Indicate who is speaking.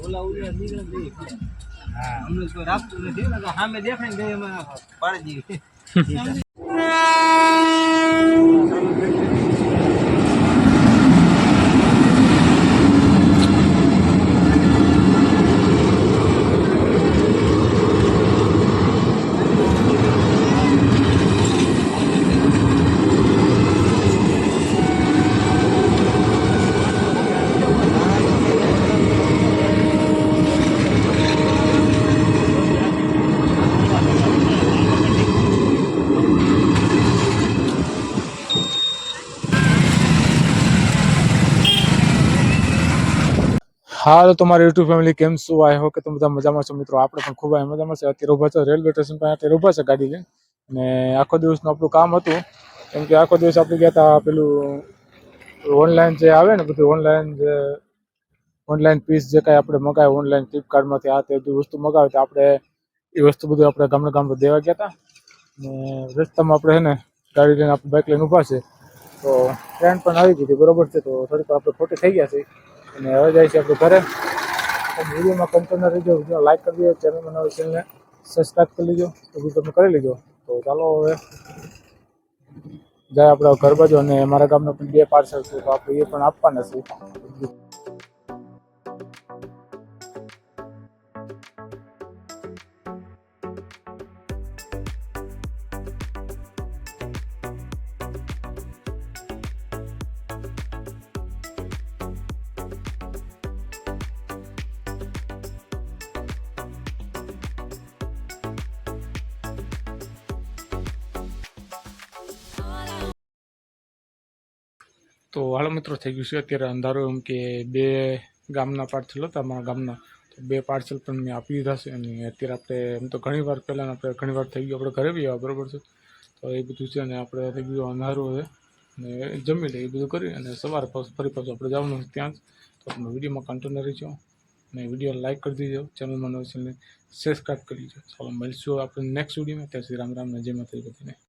Speaker 1: ઓલા ઉલ્યા નીકળે દે
Speaker 2: હા.
Speaker 1: અમને તો રાખતું નથી સામે દેખાય ને પાડી દઈએ
Speaker 2: હાલ તમારી યુટ્યુબ ફેમિલી કેમ શું આઈ હો કે તમે બધા મજામાં છો મિત્રો. આપણે પણ ખૂબ મજામાં છે. અત્યારે ઊભા છે. રેલવે સ્ટેશન પર અત્યારે ઊભા છે ગાડી લઈને. અને આખો દિવસનું આપણું કામ હતું. કેમ કે આખો દિવસ આપણે ગયા હતા પેલું ઓનલાઈન જે આવે ને બધું ઓનલાઈન જે ઓનલાઈન પીસ જે કાંઈ આપણે મગાવે ઓનલાઈન ફ્લિપકાર્ટમાંથી આ તે બધી વસ્તુ મગાવે તો આપણે એ વસ્તુ બધું આપણે ગામડે ગામડે દેવા ગયા હતા ને રસ્તામાં આપણે છે ને ગાડી લઈને આપણે બાઇક લઈને ઊભા છે તો ટ્રેન પણ આવી ગઈ હતી. બરોબર છે. તો થોડીક આપણે ખોટી થઈ ગયા છે અને હવે જાય છે આપણે ઘરે વિડીયોમાં કન્ટેનર રહેજો. વીડિયો લાઇક કરી દેજો ચેનલમાં નવી ચેનલને સબસ્ક્રાઈબ કરી લેજો. તો બધું તમે કરી લેજો. તો ચાલો હવે જાય આપણે ઘર બાજુ અને મારા ગામનો પણ બે પાર્સલ છે, તો આપણે એ પણ આપવાના છે. તો હાલો મિત્રો થઈ ગયું છે. અત્યારે અંધારો એમ કે બે ગામના પાર્સલ હતા, અમારા ગામના. તો બે પાર્સલ પણ મેં આપી દીધા છે અને અત્યારે આપણે એમ તો ઘણી વાર પહેલાં આપણે ઘણી વાર થઈ ગયું, આપણે ઘરે બી આવ્યા બરાબર છે? તો એ બધું છે અને આપણે થઈ ગયું અંધારું છે અને જમી લઈએ, એ બધું કરી અને સવારે ફરી પાછું આપણે જવાનું છે ત્યાં જ. તો તમે વિડીયોમાં કન્ટિન્યુ રહીશું અને વીડિયો લાઈક કરી દીજો ચેનલમાં નવું ચેનલને સબસ્ક્રાઈબ કરી દીજો. ચાલો, મળીશું આપણે નેક્સ્ટ વિડીયોમાં ત્યાં શ્રી રામ રામ જય માતાજી બધાને.